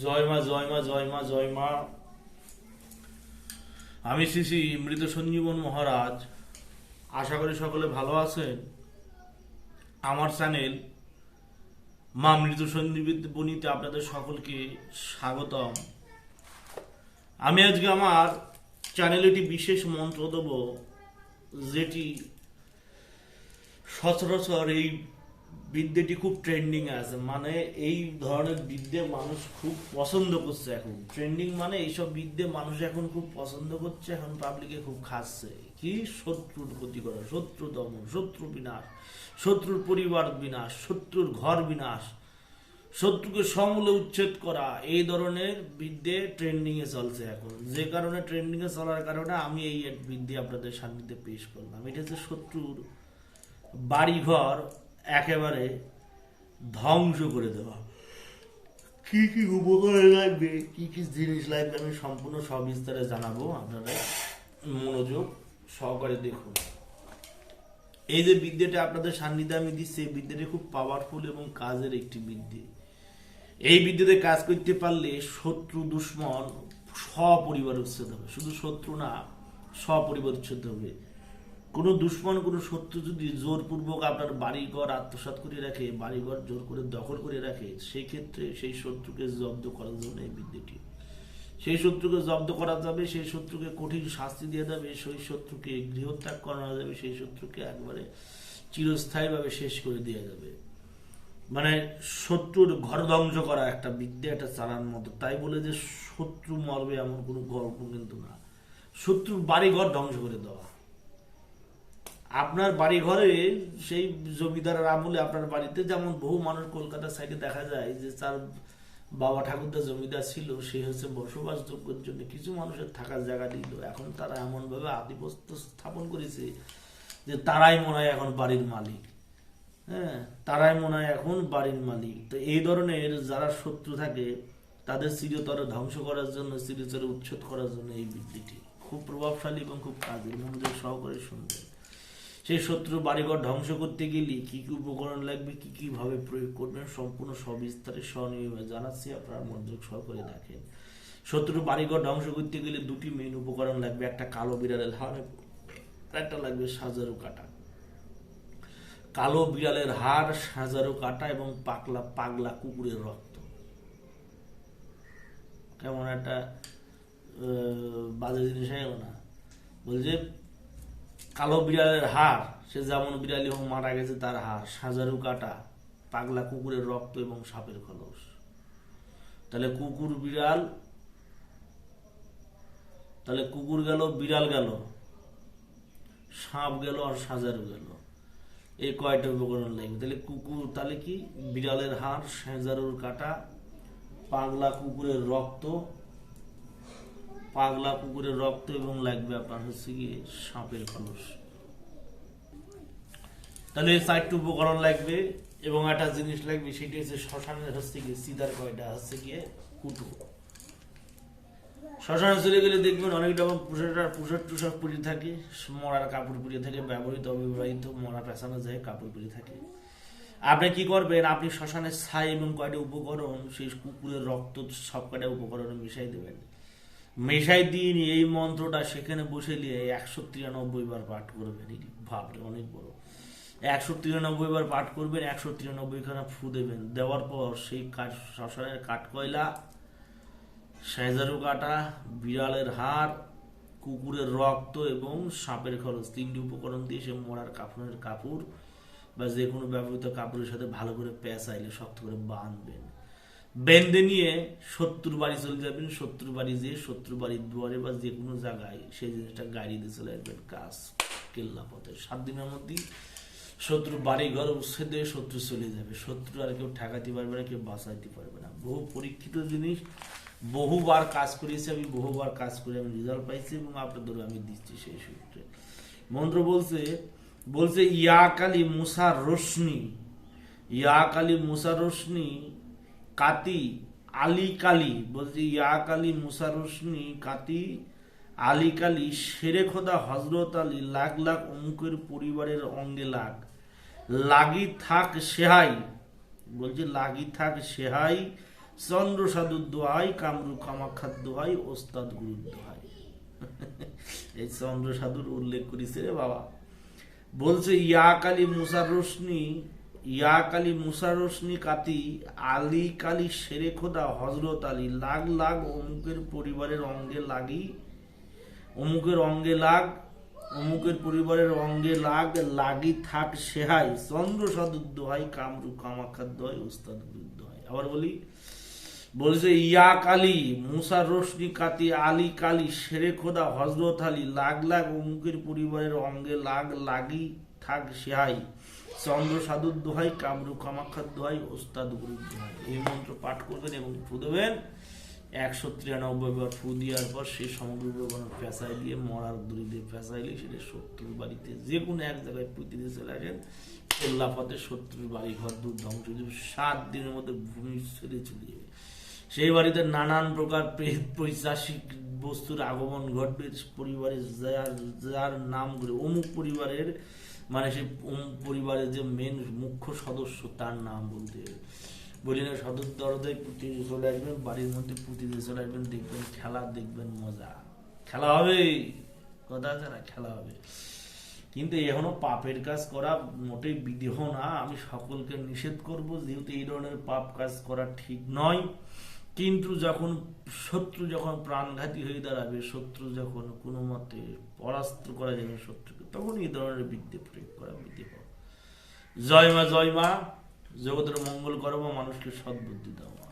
জয় মা জয় মা জয় মা জয় মা আমি শ্রী শ্রী মৃত সঞ্জীবন মহারাজ। আশা করি সকলে ভালো আছেন। আমার চ্যানেল মা মৃত সঞ্জীবনীতে আপনাদের সকলকে স্বাগতম। আমি আজকে আমার চ্যানেলে একটি বিশেষ মন্ত্র দেব, যেটি সচরাচর এই বিদ্যাটি খুব ট্রেন্ডিং আছে। মানে এই ধরনের বিদ্যে মানুষ খুব পছন্দ করছে এখন। ট্রেন্ডিং মানে এইসব বিদ্যে মানুষ এখন খুব পছন্দ করছে, এখন পাবলিকে খুব খাচ্ছে। কি? শত্রুর ক্ষতি করা, শত্রু দমন, শত্রু বিনাশ, শত্রুর পরিবার বিনাশ, শত্রুর ঘর বিনাশ, শত্রুকে সমূলে উচ্ছেদ করা, এই ধরনের বিদ্যে ট্রেন্ডিং এ চলছে এখন। যে কারণে ট্রেন্ডিং এ চলার কারণে আমি এই বিদ্যে আপনাদের সান্নিধ্যে পেশ করলাম। এটা হচ্ছে শত্রুর বাড়িঘর একেবারে ধ্বংস করে দেওয়া। কি কি উপকরণ লাগবে? কি কি জিনিস লাগবে আমি সম্পূর্ণ সবিস্তারে জানাব আপনারা মনোযোগ সহকারে দেখুন। এই যে বিদ্যাটা আপনাদের সান্নিধ্যে আমি দিচ্ছি এই বিদ্যাটা খুব পাওয়ারফুল এবং কাজের একটি বিদ্যে। এই বিদ্যুতে কাজ করতে পারলে শত্রু দুশ্মন সপরিবার উচ্ছেদ হবে। শুধু শত্রু না সপরিবার উচ্ছেদ হবে। কোনো দুশ্মন, কোনো শত্রু যদি জোরপূর্বক আপনার বাড়িঘর আত্মসাৎ করে রাখে, বাড়িঘর জোর করে দখল করে রাখে, সেই ক্ষেত্রে সেই শত্রুকে জব্দ করার জন্য এই বিদ্যুটি। সেই শত্রুকে জব্দ করা যাবে, সেই শত্রুকে কঠিন শাস্তি দেওয়া যাবে, সেই শত্রুকে গৃহত্যাগ করানো যাবে, সেই শত্রুকে একবারে চিরস্থায়ীভাবে শেষ করে দেওয়া যাবে। মানে শত্রুর ঘর ধ্বংস করা একটা বিদ্যা, একটা চালার মতো। তাই বলে যে শত্রু মরবে এমন কোনো গল্প কিন্তু না। শত্রুর বাড়ি ঘর ধ্বংস করে দেওয়া। আপনার বাড়ি ঘরে সেই জমিদারের আমলে আপনার বাড়িতে যেমন বহু মানুষ কলকাতার সাইডে দেখা যায় যে তার বাবা ঠাকুরদা জমিদার ছিল, সে হচ্ছে বসবাসযোগ্যের জন্য কিছু মানুষের থাকার জায়গা দিল। এখন তারা এমনভাবে আধিপত্য স্থাপন করেছে যে তারাই মনে হয় এখন বাড়ির মালিক। হ্যাঁ তারাই মনে হয় এখন বাড়ির মালিক। তো এই ধরনের যারা শত্রু থাকে, তাদের চিরতর ধ্বংস করার জন্য, চিরতরে উচ্ছেদ করার জন্য এই বিদ্যুটি খুব প্রভাবশালী এবং খুব কাজের মনোযোগ সহকারে শুনবেন। সেই শত্রু বাড়িঘর ধ্বংস করতে গেলে কি কি উপকরণ লাগবে, কি কি ভাবে প্রয়োগ করবেন সম্পূর্ণ সবিস্তারে স্বনিয়মে জানাচ্ছি, আপনারা মনোযোগ সহকারে দেখেন। শত্রু বাড়িঘর ধ্বংস করতে গেলে দুটি মেন উপকরণ লাগবে, একটা কালো বিড়ালের হাড় একটা লাগবে সাজারু কাটা। কালো বিড়ালের হাড় সাজারু কাটা এবং পাকলা, পাগলা কুকুরের রক্ত। কেমন একটা বাজে জিনিস, হয়ে গেল না? বলছে কালো বিড়ালের হাড়, সে যেমন বিড়ালি হোক মারা গেছে, তার হাড়। সাজারু কাটা, পাগলা কুকুরের রক্ত এবং সাপের খলস। তাহলে কুকুর বিড়াল, তাহলে কুকুর গেল, বিড়াল গেল, সাপ গেল আর সাজারু গেল। এই কয়টা উপকরণ লাগবে? তাহলে কুকুর, তাহলে কি? বিড়ালের হাড়, সাজারুর কাটা, পাগলা কুকুরের রক্ত পাগলা কুকুরের রক্ত এবং লাগবে আপনার হচ্ছে গিয়ে সাপের কলস তাহলে চারটি উপকরণ লাগবে এবং একটা জিনিস লাগবে, সেটি হচ্ছে শ্মশানের হচ্ছে গিয়ে সিদার কয়টা হচ্ছে গিয়ে কুটু। শ্মশানে চলে গেলে দেখবেন অনেক রকম পোশাক পোশাক টুশাক পরে থাকে, মরার কাপড় পরে থাকে, ব্যবহৃত, অবিবাহিত, মরা পেছানো যায়, কাপড় পরে থাকে। আপনি কি করবেন? আপনি শ্মশানের ছাই এবং কয়টা উপকরণ, সেই কুকুরের রক্ত সব কয়টা উপকরণ মিশাই দেবেন। মেশাই দিন এই মন্ত্রটা সেখানে বসে নিয়ে একশো তিরানব্বই বার পাঠ করবেন। ভাবলে অনেক বড়। একশো তিরানব্বই বার পাঠ করবেন, একশো তিরানব্বই খানা ফু দেবেন। দেওয়ার পর সেই কাঠ শ্মশানের কাঠ কয়লা, সাইজারু কাটা, বিড়ালের হাড়, কুকুরের রক্ত এবং সাপের খরচ, তিনটি উপকরণ দিয়ে সে মরার কাপড়ের কাপড় বা যে কোনো ব্যবহৃত কাপড়ের সাথে ভালো করে পেঁচাইলে শক্ত করে বাঁধবেন। বেঁধে নিয়ে শত্রুর বাড়ি চলে যাবেন, শত্রুর বাড়ি যেয়ে শত্রুর বাড়ির দুয়ারে বা যে কোনো জায়গায় সেই জিনিসটা গাড়ি দিয়ে চলে আসবেন। কাজ কেল্লা পথে। সাত দিনের মধ্যেই শত্রু বাড়ি ঘর উচ্ছেদ শত্রু চলে যাবে। শত্রু আর কেউ ঠেকাতে পারবে না, কেউ বাঁচাইতে পারবে না। বহু পরীক্ষিত জিনিস, বহুবার কাজ করেছি আমি, বহুবার কাজ করে আমি রেজাল্ট পাইছি এবং আপনাদেরও আমি দিচ্ছি সেই সূত্রে। মন্ত্র বলছে বলছে ইয়া কালী মুসার রশ্মি ইয়া কালী মুসার রশ্মি কাতি, আলী কালী, বলছে ইয়া কালী, মুসা রশ্মি কাতি, আলী কালী শেরে খোদা হজরত আলী, লাখ লাখ অমুকের পরিবারের অঙ্গে লাগ। লাগি থাক সেহাই, বলছে লাগি থাক সেহাই, চন্দ্র সাধুর দোহাই কামরু কামাক্ষার দোহাই, ওস্তাদ গুরুর দোহাই। এই চন্দ্র সাধুর উল্লেখ করেছে রে বাবা। বলছে ইয়া কালী মুসার রোশনি ইয়া কালী রোশনি কাতি, আলী কালী শেরে খোদা হজরত আলী। লাগ লাগ অমুকের পরিবারের অঙ্গে লাগি, অমুকের অঙ্গে লাগ, অমুকের পরিবারের অঙ্গে লাগ, লাগি থাক সেহাই। চন্দ্র সাধুর দোহাই কামরু কামাক্ষার হয় উস্তাদ দোহাই আবার বলি বলছে ইয়া কালী মুসার রোশনি কাতি, আলী কালী শেরে খোদা হজরত আলী। লাগ লাগ অমুকের পরিবারের অঙ্গে লাগ, লাগি থাক সেহাই। চন্দ্র সাধুর দোহাই কামরু কামাক্ষার দোহাই, ওস্তাদ গুরুর দোহাই। এই মন্ত্র পাঠ করবেন এবং ফু দেবেন। একশো তিরানব্বই বার ফু দেওয়ার পর সে সমগ্র কোনো পেঁচাই দিয়ে, মরার দড়ি দিয়ে পেঁচাইলে সেটা শত্রুর বাড়িতে যে কোনো এক জায়গায় পুঁতি দিয়ে চলে আসেন। চেল্লাপথে শত্রুর বাড়ি ঘর দূর ধ্বংস সাত দিনের মধ্যে ভূমি ছেড়ে চলে যাবে। সেই বাড়িতে নানান প্রকার প্রেত বস্তুর আগমন ঘটবে পরিবারে যার যার নাম করে, অমুক পরিবারের মানে সেই পরিবারের যে মেন মুখ্য সদস্য, তার নাম বলতে বলি না, সদর দরজায় পুঁতি চলে আসবেন, বাড়ির মধ্যে পুঁতি দিয়ে চলে আসবেন, দেখবেন খেলা, দেখবেন মজা। খেলা হবে। কথা আছে না, খেলা হবে। কিন্তু এখনও পাপের কাজ করা মোটেই বিদেহ না। আমি সকলকে নিষেধ করব, যেহেতু এই ধরনের পাপ কাজ করা ঠিক নয়। কিন্তু যখন শত্রু যখন প্রাণঘাতী হয়ে দাঁড়াবে, শত্রু যখন কোনো মতে পরাস্ত করা যাবে শত্রুকে, তখন এই ধরনের বিদ্যে প্রয়োগ করা বিদ্যে জয় মা জয় মা, জগতের মঙ্গল করো মানুষকে সদ্বুদ্ধি দাও মা।